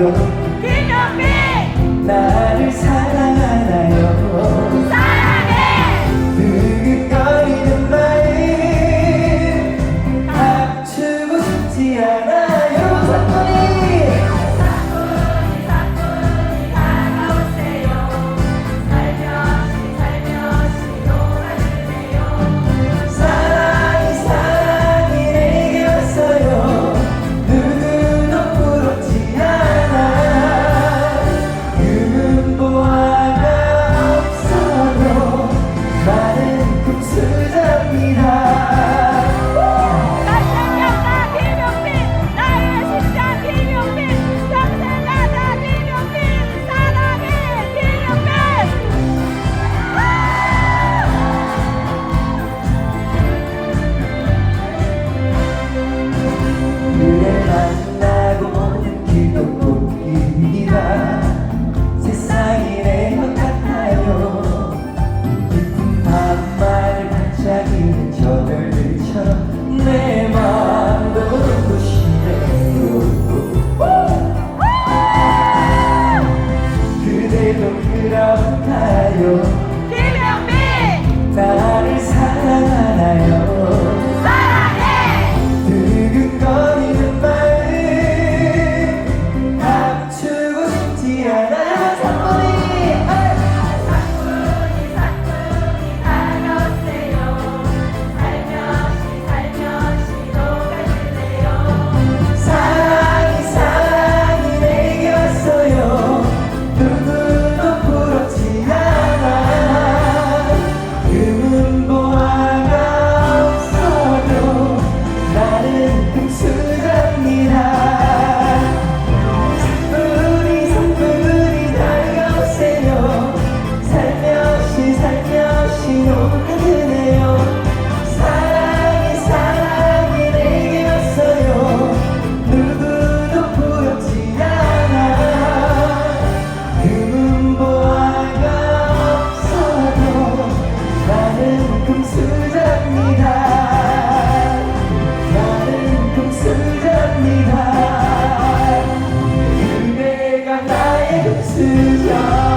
사랑하나요? 김영민! 나를 사랑하나요? 사랑해! 느긋거리는 말은 감추고 싶지 않아 me. 달려. 비명비 God.